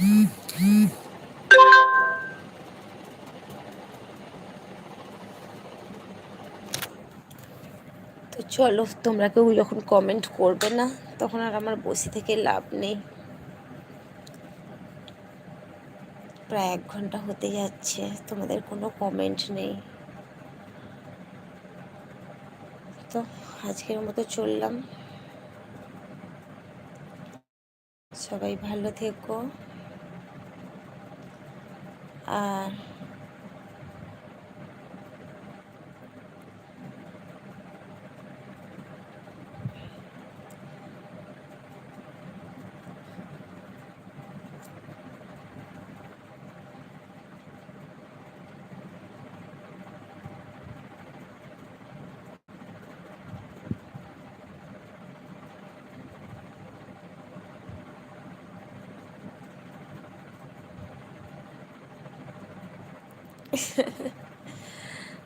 তো চলো, তোমরা কেউ যখন কমেন্ট করবে না, তখন আর আমার বসে থেকে লাভ নেই। প্রায় এক ঘণ্টা হতে যাচ্ছে, তোমাদের কোনো কমেন্ট নেই। তো আজকের মতো চললাম। সবাই ভালো থেকো। আর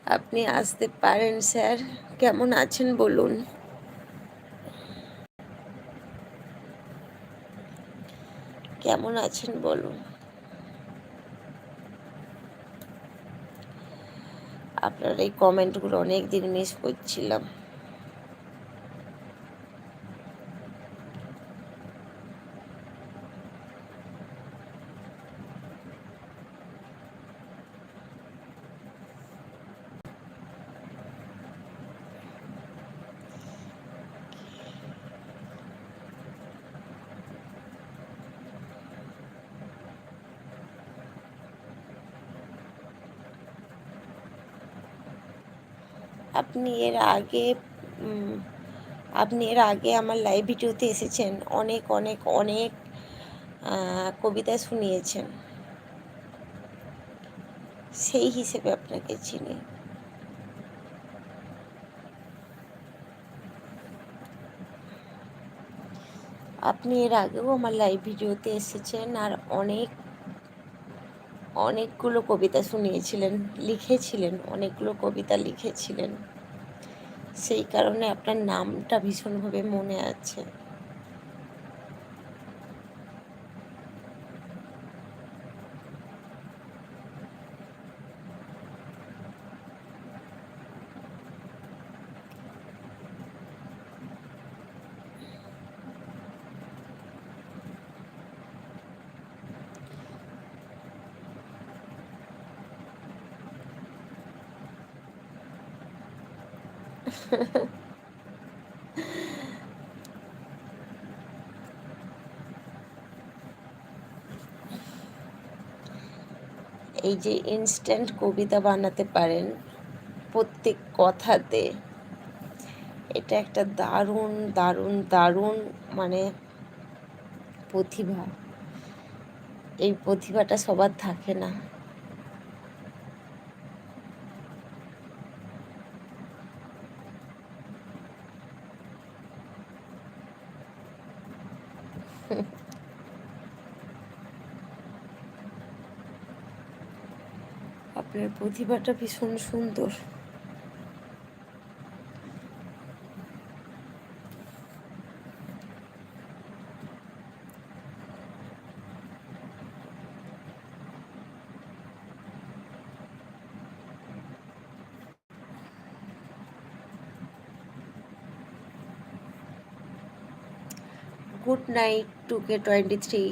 আপনি আসতে পারেন, স্যার। কেমন আছেন, বলুন? কেমন আছেন, বলুন? আপনার এই কমেন্টগুলো অনেক দিন মিস করছিলাম। আপনি এর আগে আপনি এর আগে আমার লাইভ ভিডিওতে এসেছেন। অনেক অনেক অনেক কবিতা শুনিয়েছেন। সেই হিসেবে আপনাকে চিনি। আপনি এর আগেও আমার লাইভ ভিডিওতে এসেছেন আর অনেক অনেকগুলো কবিতা শুনিয়েছিলেন লিখেছিলেন অনেকগুলো কবিতা লিখেছিলেন। সেই কারণে আপনার নামটা ভীষণভাবে মনে আছে। এই যে ইনস্ট্যান্ট কবিতা বানাতে পারেন প্রত্যেক কথাতে, এটা একটা দারুণ দারুণ দারুণ মানে প্রতিভা। এই প্রতিভাটা সবার থাকে না। আপনার প্রতিভাটা ভীষণ সুন্দর। good night two K twenty three